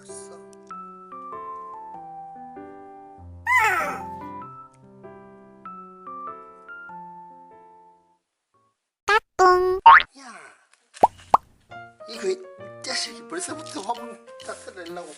아니었어. 까꿍. 야, 이거 이 자식이 벌써부터 화분 닦아 내려고.